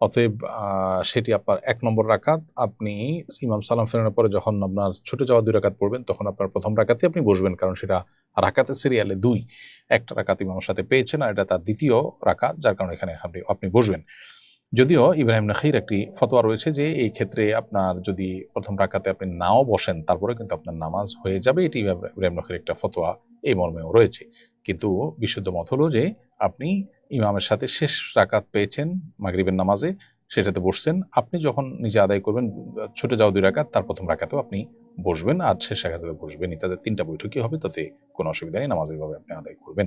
অতএব সেটি আপনার এক নম্বর রাকাত। আপনি ইমাম সালাম ফেরানোর পরে যখন আপনার ছুটে যাওয়া দুই রাকাত পড়বেন, তখন আপনার প্রথম রাকাতে আপনি বসবেন, কারণ সেটা রাকাতের সিরিয়ালে দুই। একটা রাকাত ইমামের সাথে পেয়েছেন আর এটা তার দ্বিতীয় রাকাত, যার কারণে এখানে আপনি আপনি বসবেন। যদিও ইব্রাহিম নখির একটি ফতোয়া রয়েছে যে, এই ক্ষেত্রে আপনার যদি প্রথম রাকাতে আপনি নাও বসেন, তারপরে কিন্তু আপনার নামাজ হয়ে যাবে। এটি ইব্রাহিম নখির একটা ফতোয়া, এই মর্মেও রয়েছে। কিন্তু বিশুদ্ধ মত হলো যে, আপনি ইমামের সাথে শেষ রাকাত পেয়েছেন মাগরিবের নামাজে, সেটাতে বসছেন। আপনি যখন নিজে আদায় করবেন, ছুটে যাওয়া দুই রাকাত, তার প্রথম রাকাতেও আপনি বসবেন, আর শেষ রাকাতেও বসবেন তাদের তিনটা বৈঠকই হবে, তাতে কোনো অসুবিধা নেই নামাজের ভাবে আপনি আদায় করবেন।